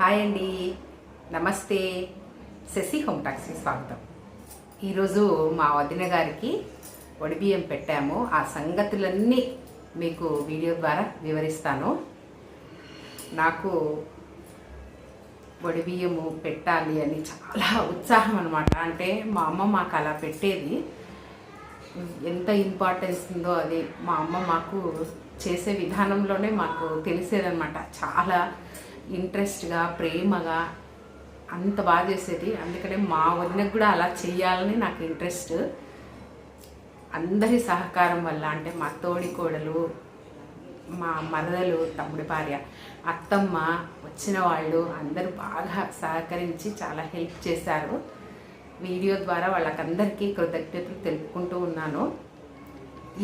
Hi అండి. నమస్తే. Shashi home taxi స్వాగతం. ఈరోజు మా వదిన గారికి వడిబియ్యం పెట్టాము. ఆ సంగతులన్నీ మీకు వీడియో ద్వారా వివరిస్తాను. నాకు వడిబియ్యము పెట్టాలి అని చాలా ఉత్సాహం అనమాట అంటే మా అమ్మ మాకు అలా పెట్టేది. ఎంత ఇంపార్టెన్స్ ఉందో అది మా అమ్మ మాకు చేసే విధానంలోనే మాకు తెలిసేదనమాట చాలా ఇంట్రెస్ట్గా ప్రేమగా అంత బాగా చేసేది. అందుకనే మా వదినకు కూడా అలా చేయాలని నాకు ఇంట్రెస్ట్. అందరి సహకారం వల్ల అంటే మా తోడి కోడలు మా మరదలు తమ్ముడి భార్య అత్తమ్మ వచ్చిన వాళ్ళు అందరూ బాగా సహకరించి చాలా హెల్ప్ చేశారు. వీడియో ద్వారా వాళ్ళకందరికీ కృతజ్ఞతలు తెలుపుకుంటూ ఉన్నాను.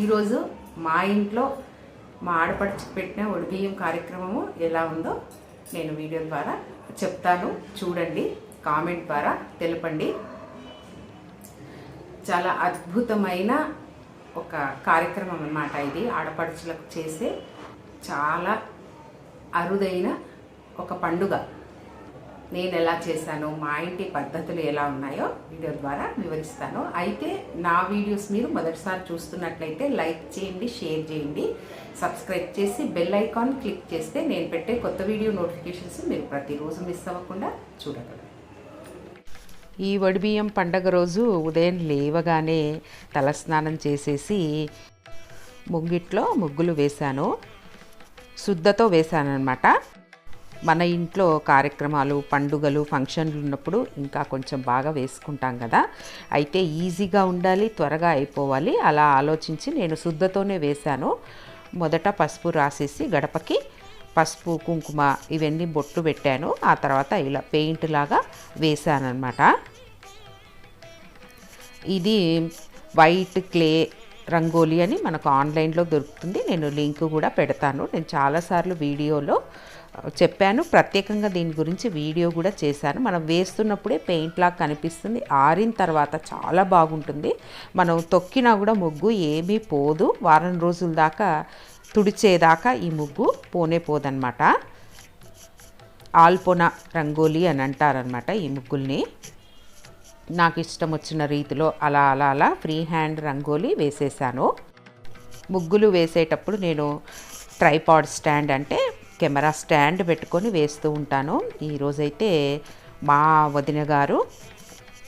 ఈరోజు మా ఇంట్లో మా ఆడపడిచి పెట్టిన ఒడిబియ్యం కార్యక్రమము ఎలా ఉందో నేను వీడియో ద్వారా చెప్తాను. చూడండి కామెంట్ ద్వారా తెలపండి. చాలా అద్భుతమైన ఒక కార్యక్రమం అన్నమాట ఇది. ఆడపడుచులకు చేసే చాలా అరుదైన ఒక పండుగ. నేను ఎలా చేశాను మా ఇంటి పద్ధతులు ఎలా ఉన్నాయో వీడియో ద్వారా వివరిస్తాను. అయితే నా వీడియోస్ మీరు మొదటిసారి చూస్తున్నట్లయితే లైక్ చేయండి షేర్ చేయండి. సబ్స్క్రైబ్ చేసి బెల్ ఐకాన్ క్లిక్ చేస్తే నేను పెట్టే కొత్త వీడియో నోటిఫికేషన్స్ మీరు ప్రతిరోజు మిస్ అవ్వకుండా చూడగలరు. ఈ వడిబియ్యం పండగ రోజు ఉదయం లేవగానే తలస్నానం చేసేసి ముగ్గిట్లో ముగ్గులు వేశాను. శుద్ధతో వేశాను అనమాట మన ఇంట్లో కార్యక్రమాలు పండుగలు ఫంక్షన్లు ఉన్నప్పుడు ఇంకా కొంచెం బాగా వేసుకుంటాం కదా. అయితే ఈజీగా ఉండాలి త్వరగా అయిపోవాలి. అలా ఆలోచించి నేను శుద్ధతోనే వేశాను. మొదట పసుపు రాసేసి గడపకి పసుపు కుంకుమ ఇవన్నీ బొట్టు పెట్టాను. ఆ తర్వాత ఇలా పెయింట్ లాగా వేశానమాట ఇది వైట్ క్లే రంగోలీ అని మనకు ఆన్లైన్లో దొరుకుతుంది. నేను లింక్ కూడా పెడతాను. నేను చాలాసార్లు వీడియోలో చెప్పాను. ప్రత్యేకంగా దీని గురించి వీడియో కూడా చేశాను. మనం వేస్తున్నప్పుడే పెయింట్ లాగా కనిపిస్తుంది. ఆరిన తర్వాత చాలా బాగుంటుంది. మనం తొక్కినా కూడా ముగ్గు ఏమీ పోదు. వారం రోజుల దాకా తుడిచేదాకా ఈ ముగ్గు పోనే పోదన్నమాట. ఆల్పోన రంగోలీ అని అంటారనమాట ఈ ముగ్గుల్ని. నాకు ఇష్టం వచ్చిన రీతిలో అలా అలా అలా ఫ్రీ హ్యాండ్ రంగోలీ వేసేసాను. ముగ్గులు వేసేటప్పుడు నేను ట్రైపాడ్ స్టాండ్ అంటే కెమెరా స్టాండ్ పెట్టుకొని వేస్తూ ఉంటాను. ఈరోజైతే మా వదిన గారు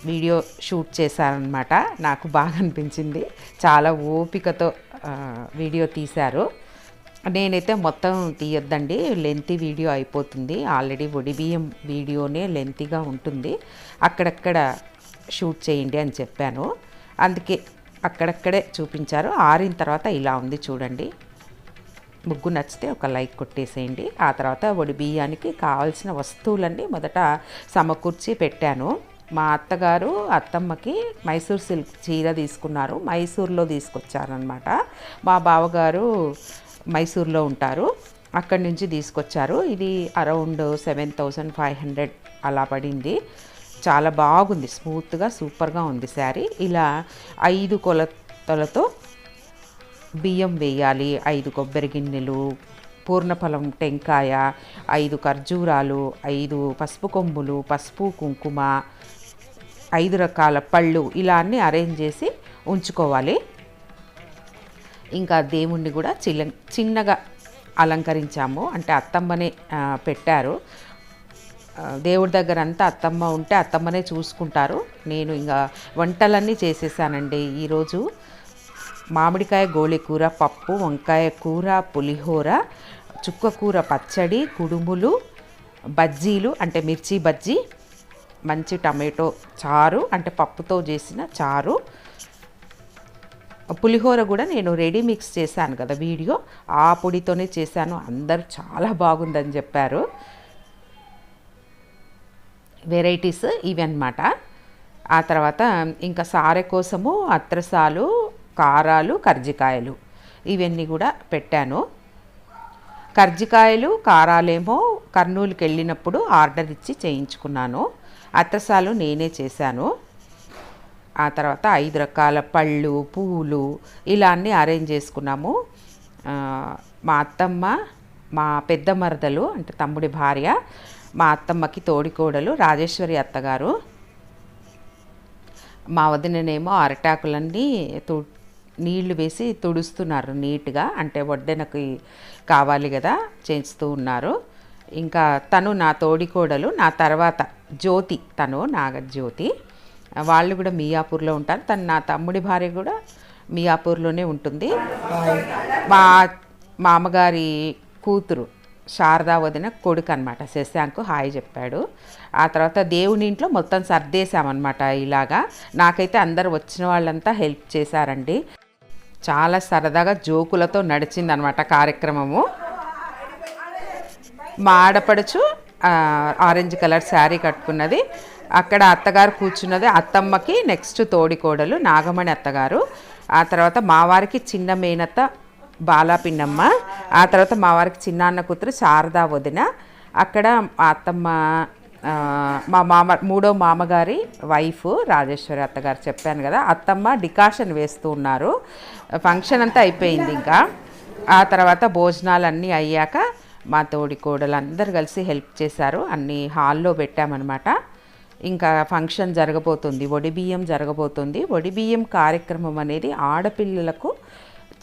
వీడియో షూట్ చేశారనమాట నాకు బాగా అనిపించింది. చాలా ఓపికతో వీడియో తీశారు. నేనైతే మొత్తం తీయొద్దండి. లెంతీ వీడియో అయిపోతుంది. ఆల్రెడీ ఒడిబియ్యం వీడియోనే లెంతీగా ఉంటుంది. అక్కడక్కడ షూట్ చేయండి అని చెప్పాను. అందుకే అక్కడక్కడే చూపించారు. ఆరిన తర్వాత ఇలా ఉంది చూడండి. ముగ్గు నచ్చితే ఒక లైక్ కొట్టేసేయండి. ఆ తర్వాత వడి బియ్యానికి కావాల్సిన వస్తువులన్నీ మొదట సమకూర్చి పెట్టాను. మా అత్తగారు అత్తమ్మకి మైసూర్ సిల్క్ చీర తీసుకున్నారు. మైసూర్లో తీసుకొచ్చారనమాట మా బావగారు మైసూర్లో ఉంటారు. అక్కడి నుంచి తీసుకొచ్చారు. ఇది around seven thousand five hundred అలా పడింది. చాలా బాగుంది. స్మూత్గా సూపర్గా ఉంది శారీ. ఇలా ఐదు కొలతలతో బియ్యం వేయాలి ఐదు కొబ్బరి గిన్నెలు పూర్ణఫలం టెంకాయ ఐదు ఖర్జూరాలు ఐదు పసుపు కొమ్ములు పసుపు కుంకుమ ఐదు రకాల పళ్ళు ఇలా అన్నీ అరేంజ్ చేసి ఉంచుకోవాలి. ఇంకా దేవుణ్ణి కూడా చిల్ల చిన్నగా అలంకరించాము. అంటే అత్తమ్మనే పెట్టారు. దేవుడి దగ్గర అంతా అత్తమ్మ ఉంటే అత్తమ్మనే చూసుకుంటారు. నేను ఇంకా వంటలన్నీ చేసేసానండి. ఈరోజు మామిడికాయ గోళికూర పప్పు వంకాయ కూర పులిహోర చుక్క కూర పచ్చడి కుడుములు బజ్జీలు అంటే మిర్చి బజ్జీ మంచి టమాటో చారు అంటే పప్పుతో చేసిన చారు. పులిహోర కూడా నేను రెడీ మిక్స్ చేశాను కదా వీడియో. ఆ పొడితోనే చేశాను. అందరూ చాలా బాగుందని చెప్పారు. వెరైటీస్ ఇవి అన్నమాట ఆ తర్వాత ఇంకా సారె కోసము అత్రసాలు కారాలు కర్జికాయలు. ఇవన్నీ కూడా పెట్టాను. కర్జికాయలు కారాలేమో కర్నూలుకి వెళ్ళినప్పుడు ఆర్డర్ ఇచ్చి చేయించుకున్నాను. అత్తసాలు నేనే చేశాను. ఆ తర్వాత ఐదు రకాల పళ్ళు పూలు ఇలా అన్నీ అరేంజ్ చేసుకున్నాము. మా అత్తమ్మ మా పెద్ద మరదలు అంటే తమ్ముడి భార్య మా అత్తమ్మకి తోడికోడలు రాజేశ్వరి అత్తగారు. మా వదిననేమో అరటాకులన్నీ తు నీళ్ళు వేసి తుడుస్తున్నారు నీట్గా. అంటే వడ్డెనకి కావాలి కదా చేస్తూ ఉన్నారు. ఇంకా తను నా తోడికోడలు నా తర్వాత జ్యోతి తను నాగజ్యోతి. వాళ్ళు కూడా మియాపూర్లో ఉంటారు. తను నా తమ్ముడి భార్య కూడా మియాపూర్లోనే ఉంటుంది. మా మామగారి కూతురు శారదా వదిన కొడుకు అనమాట శశాంకు హాయ్ చెప్పాడు. ఆ తర్వాత దేవుని ఇంట్లో మొత్తం సర్దేశామన్నమాట ఇలాగా. నాకైతే అందరు వచ్చిన వాళ్ళంతా హెల్ప్ చేశారండి. చాలా సరదాగా జోకులతో నడిచిందనమాట కార్యక్రమము. మా ఆడపడుచు ఆరెంజ్ కలర్ శారీ కట్టుకున్నది. అక్కడ అత్తగారు కూర్చున్నది అత్తమ్మకి నెక్స్ట్ తోడికోడలు నాగమణి అత్తగారు. ఆ తర్వాత మా వారికి చిన్న మేనత్త బాలాపిన్నమ్మ. ఆ తర్వాత మా వారికి చిన్నాన్న కూతురు శారదా వదిన. అక్కడ అత్తమ్మ మా మామ మూడో మామగారి వైఫ్ రాజేశ్వరి అత్తగారు చెప్పాను కదా అత్తమ్మ డికాషన్ వేస్తూ ఉన్నారు. ఫంక్షన్ అంతా అయిపోయింది ఇంకా. ఆ తర్వాత భోజనాలు అన్నీ అయ్యాక మా తోడి కోడలు అందరు కలిసి హెల్ప్ చేశారు అన్ని హాల్లో పెట్టామన్నమాట. ఇంకా ఫంక్షన్ జరగబోతుంది ఒడి బియ్యం జరగబోతుంది. ఒడి బియ్యం కార్యక్రమం అనేది ఆడపిల్లలకు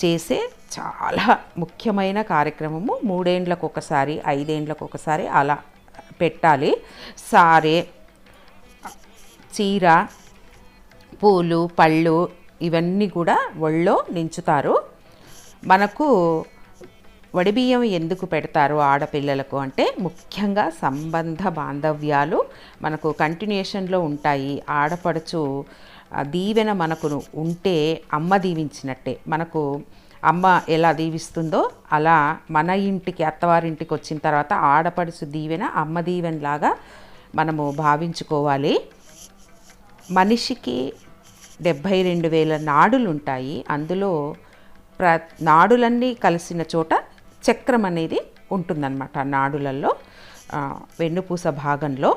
చేసే చాలా ముఖ్యమైన కార్యక్రమము. మూడేండ్లకు ఒకసారి ఐదేండ్లకు ఒకసారి అలా పెట్టాలి. సారే చీర పూలు పళ్ళు ఇవన్నీ కూడా ఒళ్ళో నించుతారు. మనకు వడిబియ్యం ఎందుకు పెడతారు ఆడపిల్లలకు అంటే ముఖ్యంగా సంబంధ బాంధవ్యాలు మనకు కంటిన్యూషన్లో ఉంటాయి. ఆడపడుచు ఆ దీవెన మనకు ఉంటే అమ్మ దీవించినట్టే. మనకు అమ్మ ఎలా దీవిస్తుందో అలా మన ఇంటికి అత్తవారింటికి వచ్చిన తర్వాత ఆడపడుచు దీవెన అమ్మ దీవెనలాగా మనము భావించుకోవాలి. మనిషికి డెబ్భై రెండు వేల నాడులు ఉంటాయి అందులో ప్ర నాడులన్నీ కలిసిన చోట చక్రం అనేది ఉంటుందన్నమాట నాడులలో వెన్నుపూస భాగంలో.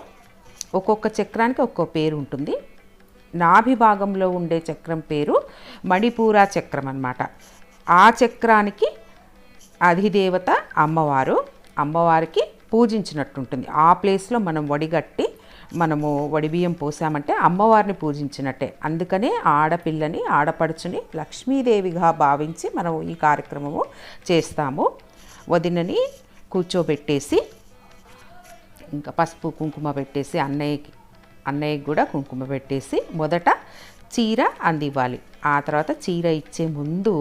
ఒక్కొక్క చక్రానికి ఒక్కో పేరు ఉంటుంది. నాభి భాగంలో ఉండే చక్రం పేరు మణిపూరా చక్రం అన్నమాట ఆ చక్రానికి అధిదేవత అమ్మవారు అమ్మవారికి పూజించినట్టుంటుంది. ఆ ప్లేస్లో మనం వడిగట్టి మనము వడిబియ్యం పోసామంటే అమ్మవారిని పూజించినట్టే. అందుకనే ఆడపిల్లని ఆడపడుచుని లక్ష్మీదేవిగా భావించి మనం ఈ కార్యక్రమము చేస్తాము. వదినని కూర్చోబెట్టేసి ఇంకా పసుపు కుంకుమ పెట్టేసి అన్నయ్యకి అన్నయ్యకి కూడా కుంకుమ పెట్టేసి మొదట చీర అందివ్వాలి. ఆ తర్వాత చీర ఇచ్చే ముందు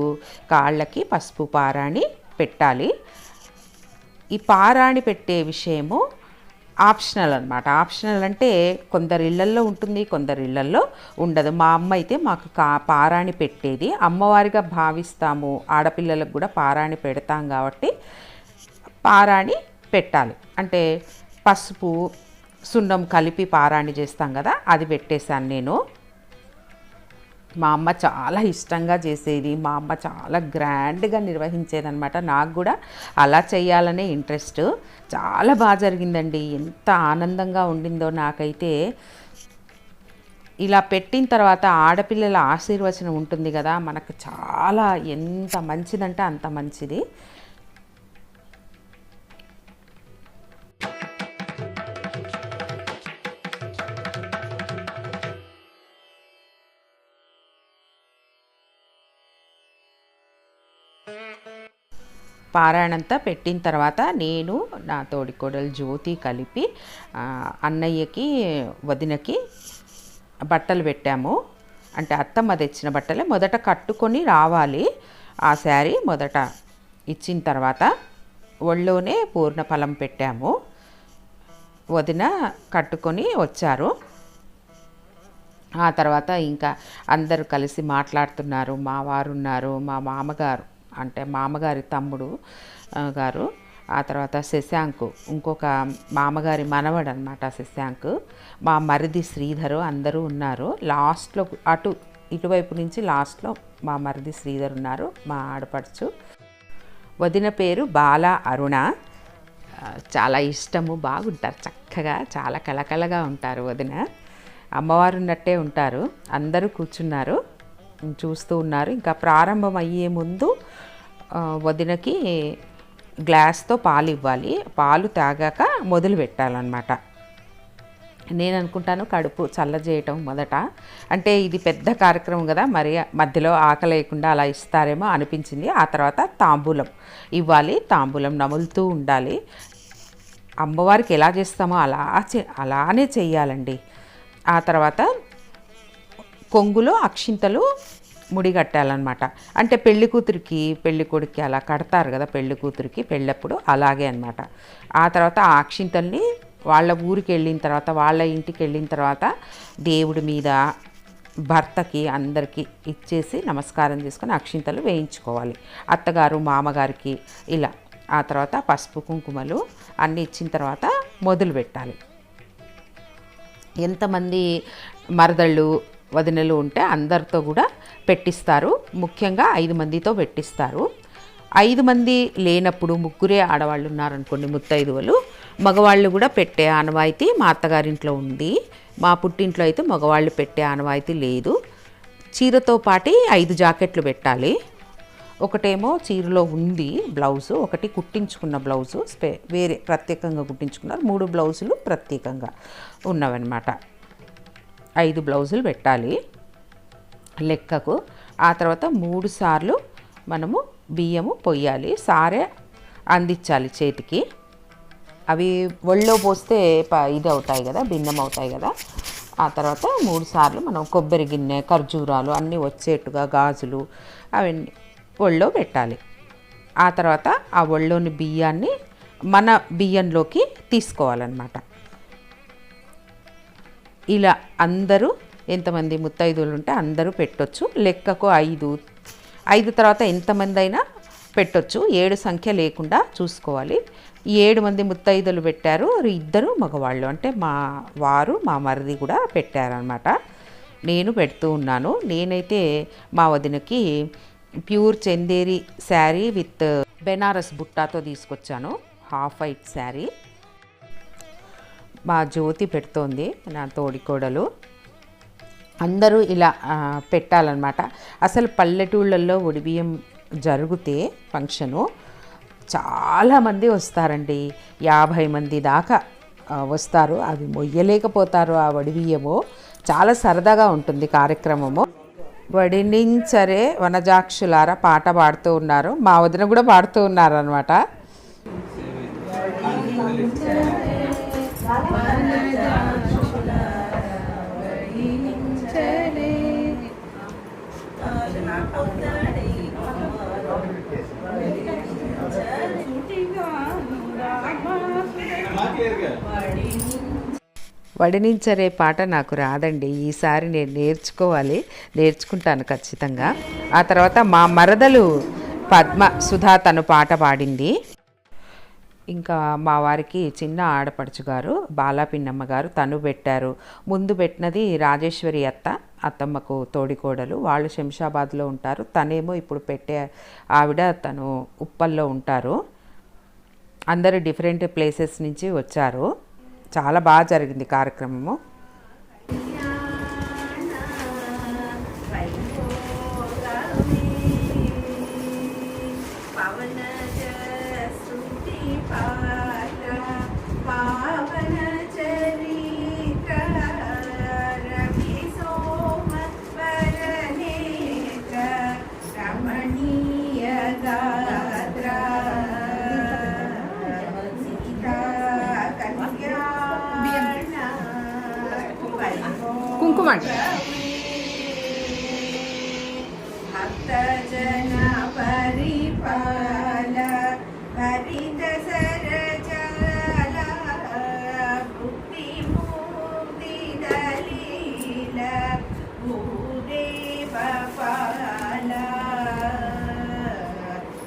కాళ్ళకి పసుపు పారాణి పెట్టాలి. ఈ పారాణి పెట్టే విషయము ఆప్షనల్ అనమాట ఆప్షనల్ అంటే కొందరి ఇళ్ళల్లో ఉంటుంది కొందరి ఇళ్ళల్లో ఉండదు. మా అమ్మ అయితే మాకు కా పారాణి పెట్టేది. అమ్మవారిగా భావిస్తాము. ఆడపిల్లలకు కూడా పారాణి పెడతాం కాబట్టి పారాణి పెట్టాలి. అంటే పసుపు సున్నం కలిపి పారాణి చేస్తాం కదా అది పెట్టేశాను నేను. మా అమ్మ చాలా ఇష్టంగా చేసేది. మా అమ్మ చాలా గ్రాండ్గా నిర్వహించేదనమాట నాకు కూడా అలా చేయాలనే ఇంట్రెస్ట్. చాలా బాగా జరిగిందండి. ఎంత ఆనందంగా ఉండిందో నాకైతే. ఇలా పెట్టిన తర్వాత ఆడపిల్లల ఆశీర్వచనం ఉంటుంది కదా. మనకు చాలా ఎంత మంచిదంటే అంత మంచిది. పారాయణంతా పెట్టిన తర్వాత నేను నా తోడికోడలు జ్యోతి కలిపి అన్నయ్యకి వదినకి బట్టలు పెట్టాము. అంటే అత్తమ్మ తెచ్చిన బట్టలే మొదట కట్టుకొని రావాలి. ఆ శారీ మొదట ఇచ్చిన తర్వాత ఒళ్ళోనే పూర్ణ ఫలం పెట్టాము. వదిన కట్టుకొని వచ్చారు. ఆ తర్వాత ఇంకా అందరూ కలిసి మాట్లాడుతున్నారు. మా వారు ఉన్నారు మా మామగారు అంటే మామగారి తమ్ముడు గారు. ఆ తర్వాత శశాంక్ ఇంకొక మామగారి మనవడు అనమాట శశాంక్. మా మరిది శ్రీధరు అందరూ ఉన్నారు. లాస్ట్లో అటు ఇటువైపు నుంచి లాస్ట్లో మా మరిది శ్రీధర్ ఉన్నారు మా ఆడపడుచు. వదిన పేరు బాల అరుణ. చాలా ఇష్టము బాగుంటారు చక్కగా చాలా కళకళగా ఉంటారు వదిన. అమ్మవారు ఉన్నట్టే ఉంటారు అందరూ కూర్చున్నారు. చూస్తూ ఉన్నారు. ఇంకా ప్రారంభం అయ్యే ముందు వదినకి గ్లాస్తో పాలు ఇవ్వాలి. పాలు తాగాక మొదలు పెట్టాలన్నమాట. నేను అనుకుంటాను కడుపు చల్లజేయటం మొదట. అంటే ఇది పెద్ద కార్యక్రమం కదా మరి మధ్యలో ఆకలి లేకుండా అలా ఇస్తారేమో అనిపించింది. ఆ తర్వాత తాంబూలం ఇవ్వాలి. తాంబూలం నములుతూ ఉండాలి. అమ్మవారికి ఎలా చేస్తామో అలా చే అలానే చెయ్యాలండి. ఆ తర్వాత కొంగులో అక్షింతలు ముడిగట్టాలన్నమాట అంటే పెళ్ళి కూతురికి పెళ్ళి కొడుక్కి అలా కడతారు కదా పెళ్ళి కూతురికి పెళ్ళప్పుడు అలాగే అనమాట ఆ తర్వాత ఆ అక్షింతల్ని వాళ్ళ ఊరికి వెళ్ళిన తర్వాత వాళ్ళ ఇంటికి వెళ్ళిన తర్వాత దేవుడి మీద భర్తకి అందరికీ ఇచ్చేసి నమస్కారం చేసుకొని అక్షింతలు వేయించుకోవాలి. అత్తగారు మామగారికి ఇలా. ఆ తర్వాత పసుపు కుంకుమలు అన్నీ ఇచ్చిన తర్వాత మొదలు పెట్టాలి. ఎంతమంది మరదళ్ళు వదినలు ఉంటే అందరితో కూడా పెట్టిస్తారు. ముఖ్యంగా ఐదు మందితో పెట్టిస్తారు. ఐదు మంది లేనప్పుడు ముగ్గురే ఆడవాళ్ళు ఉన్నారనుకోండి ముత్తైదువలు. మగవాళ్ళు కూడా పెట్టే ఆనవాయితీ మా అత్తగారింట్లో ఉంది. మా పుట్టింట్లో అయితే మగవాళ్ళు పెట్టే ఆనవాయితీ లేదు. చీరతో పాటి ఐదు జాకెట్లు పెట్టాలి. ఒకటేమో చీరలో ఉంది బ్లౌజు ఒకటి కుట్టించుకున్న బ్లౌజు స్పే వేరే ప్రత్యేకంగా కుట్టించుకున్నారు. మూడు బ్లౌజులు ప్రత్యేకంగా ఉన్నవన్నమాట. ఐదు బ్లౌజులు పెట్టాలి లెక్కకు. ఆ తర్వాత మూడు సార్లు మనము బియ్యము పొయ్యాలి. సారే అందించాలి చేతికి. అవి ఒళ్ళో పోస్తే ప ఇది అవుతాయి కదా భిన్నం అవుతాయి కదా. ఆ తర్వాత మూడు సార్లు మనం కొబ్బరి గిన్నె ఖర్జూరాలు అన్నీ వచ్చేట్టుగా గాజులు అవన్నీ ఒళ్ళో పెట్టాలి. ఆ తర్వాత ఆ ఒళ్ళోని బియ్యాన్ని మన బియ్యంలోకి తీసుకోవాలన్నమాట. ఇలా అందరూ ఎంతమంది ముత్తైదులు ఉంటే అందరూ పెట్టొచ్చు. లెక్కకు ఐదు. ఐదు తర్వాత ఎంతమంది అయినా పెట్టొచ్చు. ఏడు సంఖ్య లేకుండా చూసుకోవాలి. ఏడు మంది ముత్తైదులు పెట్టారు. ఇద్దరు మగవాళ్ళు. అంటే మా వారు మా మరిది కూడా పెట్టారనమాట నేను పెడుతూ ఉన్నాను. నేనైతే మా వదినకి ప్యూర్ చందేరి శారీ విత్ బెనారస్ బుట్టాతో తీసుకొచ్చాను. Half white sari. మా జ్యోతి పెడుతోంది నా తోడికోడలు అందరూ ఇలా పెట్టాలన్నమాట. అసలు పల్లెటూళ్ళల్లో ఒడిబియ్యం జరిగితే ఫంక్షను చాలామంది వస్తారండి. యాభై మంది దాకా వస్తారు. అవి మొయ్యలేకపోతారు ఆ వడిబియ్యము చాలా సరదాగా ఉంటుంది కార్యక్రమము. వడినించరే వనజాక్షులార పాట పాడుతూ ఉన్నారు. మా వదిన కూడా పాడుతూ ఉన్నారు వడినించరే పాట నాకు రాదండి. ఈసారి నేను నేర్చుకోవాలి. నేర్చుకుంటాను ఖచ్చితంగా. ఆ తర్వాత మా మరదలు పద్మ సుధా తను పాట పాడింది. ఇంకా మా వారికి చిన్న ఆడపడుచు గారు బాలాపిన్నమ్మ గారు తను పెట్టారు. ముందు పెట్టినది రాజేశ్వరి అత్త అత్తమ్మకు తోడికోడలు. వాళ్ళు శంషాబాద్లో ఉంటారు. తనేమో ఇప్పుడు పెట్టే ఆవిడ తను ఉప్పల్లో ఉంటారు. అందరూ డిఫరెంట్ ప్లేసెస్ నుంచి వచ్చారు. చాలా బాగా జరిగింది కార్యక్రమము.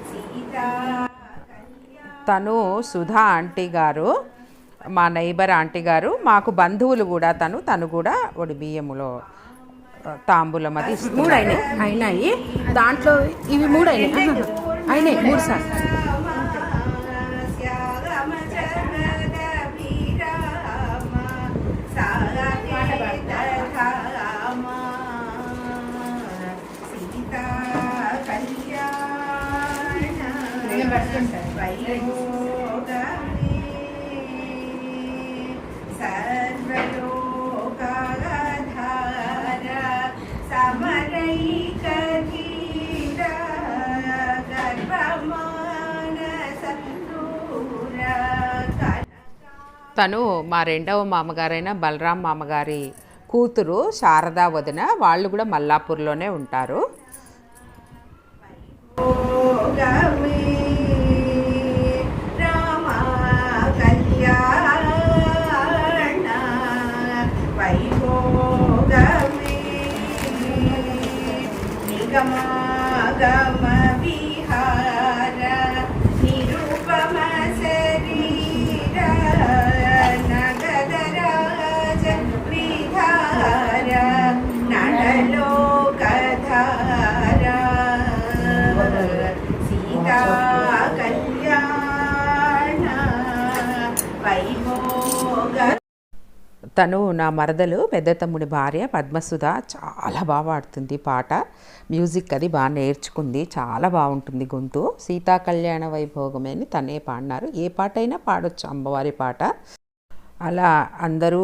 సీతా తను సుధా ఆంటీ గారు మా నైబర్ ఆంటీ గారు మాకు బంధువులు కూడా తను తను కూడా ఒడి బియ్యములో తాంబూలం అది మూడు అయినాయి. అయినాయి. దాంట్లో ఇవి మూడు అయినాయి. అయినాయి. మూడు సార్లు. తను మా రెండవ మామగారైన బలరాం మామగారి కూతురు శారదా వదిన వాళ్ళు కూడా మల్లాపూర్లోనే ఉంటారు. తను నా మరదలు పెద్ద తమ్ముడి భార్య పద్మసుధ చాలా బాగా పాడుతుంది పాట. మ్యూజిక్ అది బాగా నేర్చుకుంది చాలా బాగుంటుంది గొంతు. సీతా కళ్యాణ వైభోగమే అని తనే పాడినారు. ఏ పాట అయినా పాడొచ్చు అమ్మవారి పాట. అలా అందరూ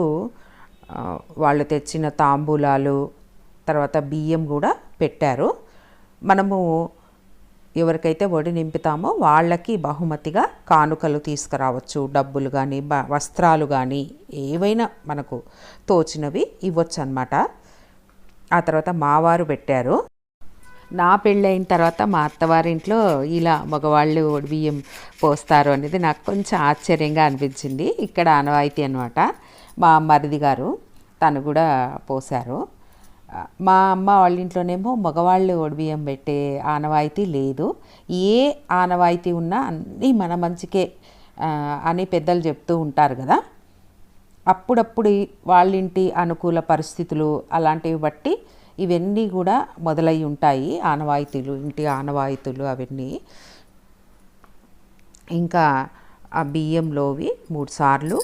వాళ్ళు తెచ్చిన తాంబూలాలు తర్వాత బియ్యం కూడా పెట్టారు. మనము ఎవరికైతే వడి నింపుతామో వాళ్ళకి బహుమతిగా కానుకలు తీసుకురావచ్చు. డబ్బులు కానీ బ వస్త్రాలు కానీ ఏవైనా మనకు తోచినవి ఇవ్వచ్చు అనమాట ఆ తర్వాత మావారు పెట్టారు. నా పెళ్ళైన తర్వాత మా అత్తవారింట్లో ఇలా మగవాళ్ళు ఒడి బియ్యం పోస్తారు అనేది నాకు కొంచెం ఆశ్చర్యంగా అనిపించింది. ఇక్కడ ఆనవాయితీ అనమాట మా మరిది గారు తను కూడా పోశారు. మా అమ్మ వాళ్ళ ఇంట్లోనేమో మగవాళ్ళు ఒడిబియ్యం పెట్టే ఆనవాయితీ లేదు. ఏ ఆనవాయితీ ఉన్నా అన్నీ మన మంచికే అని పెద్దలు చెప్తూ ఉంటారు కదా. అప్పుడప్పుడు వాళ్ళింటి అనుకూల పరిస్థితులు అలాంటివి బట్టి ఇవన్నీ కూడా మొదలై ఉంటాయి ఆనవాయితీలు ఇంటి ఆనవాయితీలు అవన్నీ. ఇంకా ఆ బియ్యంలోవి మూడు సార్లు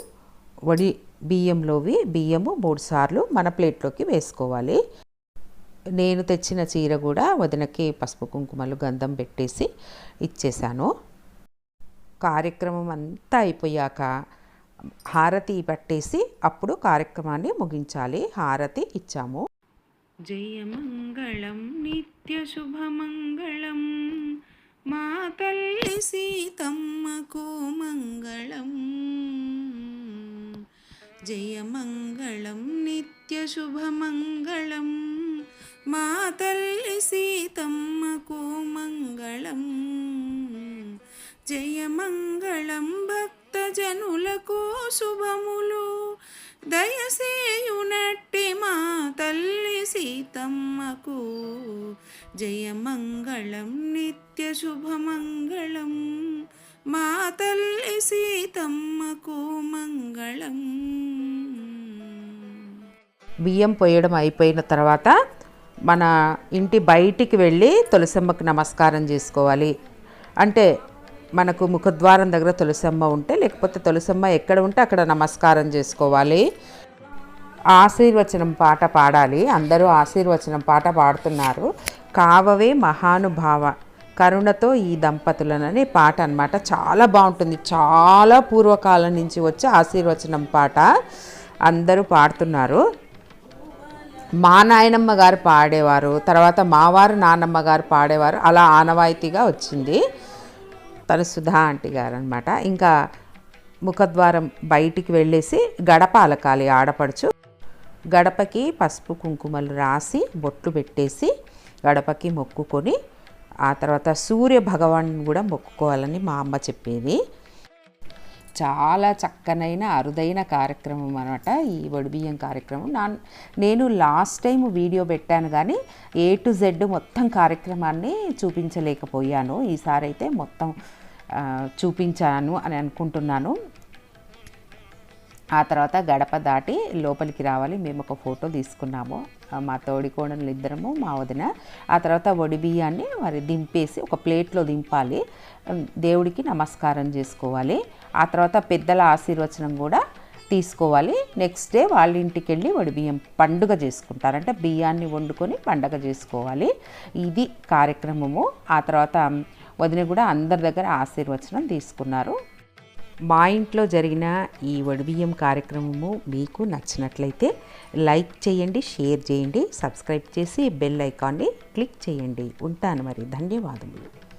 వడి బియ్యంలోవి బియ్యము మూడు సార్లు మన ప్లేట్లోకి వేసుకోవాలి. నేను తెచ్చిన చీర కూడా వదినకి పసుపు కుంకుమలు గంధం పెట్టేసి ఇచ్చేశాను. కార్యక్రమం అంతా అయిపోయాక హారతి పట్టేసి అప్పుడు కార్యక్రమాన్ని ముగించాలి. హారతి ఇచ్చాము. జయమంగళం నిత్య శుభమంగళం మా తల్లి సీతమ్మకు మంగళం జయమంగళం నిత్య శుభమంగళం. మా తల్లి సీతమ్మకు మంగళం. జయమంగళం భక్తజనులకు శుభములు. దయసేయునట్టి మా తల్లి సీతమ్మకు జయమంగళం నిత్య శుభమంగళం. మా తల్లి సీతమ్మకు మంగళం. బియ్యం పోయడం అయిపోయిన తర్వాత మన ఇంటి బయటికి వెళ్ళి తులసమ్మకి నమస్కారం చేసుకోవాలి. అంటే మనకు ముఖద్వారం దగ్గర తులసమ్మ ఉంటే లేకపోతే తులసమ్మ ఎక్కడ ఉంటే అక్కడ నమస్కారం చేసుకోవాలి. ఆశీర్వచనం పాట పాడాలి. అందరూ ఆశీర్వచనం పాట పాడుతున్నారు. కావవే మహానుభావ కరుణతో ఈ దంపతులనని పాట అనమాట చాలా బాగుంటుంది. చాలా పూర్వకాలం నుంచి వచ్చే ఆశీర్వచనం పాట అందరూ పాడుతున్నారు. మా నాయనమ్మ గారు పాడేవారు తర్వాత మావారు నాన్నమ్మ గారు పాడేవారు అలా ఆనవాయితీగా వచ్చింది. తను సుధా ఆంటీ గారు అనమాట ఇంకా ముఖద్వారం బయటికి వెళ్ళేసి గడప అలకాలి ఆడపడుచు. గడపకి పసుపు కుంకుమలు రాసి బొట్లు పెట్టేసి గడపకి మొక్కుకొని ఆ తర్వాత సూర్య భగవాన్ కూడా మొక్కుకోవాలని మా అమ్మ చెప్పేది. చాలా చక్కనైన అరుదైన కార్యక్రమం అనమాట ఈ వడిబియ్యం కార్యక్రమం. నా నేను లాస్ట్ టైం వీడియో పెట్టాను కానీ ఏ టు జెడ్ మొత్తం కార్యక్రమాన్ని చూపించలేకపోయాను. ఈసారి అయితే మొత్తం చూపించాను అని అనుకుంటున్నాను. ఆ తర్వాత గడప దాటి లోపలికి రావాలి. మేము ఒక ఫోటో తీసుకున్నాము. మా తోడి కోడలు ఇద్దరము మా వదిన. ఆ తర్వాత వడి బియ్యాన్ని మరి దింపేసి ఒక ప్లేట్లో దింపాలి. దేవుడికి నమస్కారం చేసుకోవాలి. ఆ తర్వాత పెద్దల ఆశీర్వచనం కూడా తీసుకోవాలి. నెక్స్ట్ డే వాళ్ళ ఇంటికి వెళ్ళి వడి బియ్యం పండుగ చేసుకుంటారు. అంటే బియ్యాన్ని వండుకొని పండగ చేసుకోవాలి. ఇది కార్యక్రమము. ఆ తర్వాత వదిన కూడా అందరి దగ్గర ఆశీర్వచనం తీసుకున్నారు. మా ఇంట్లో జరిగిన ఈ వడిబియ్యం కార్యక్రమము మీకు నచ్చినట్లయితే లైక్ చేయండి షేర్ చేయండి సబ్స్క్రైబ్ చేసి బెల్ ఐకాన్ని క్లిక్ చేయండి. ఉంటాను మరి. ధన్యవాదములు.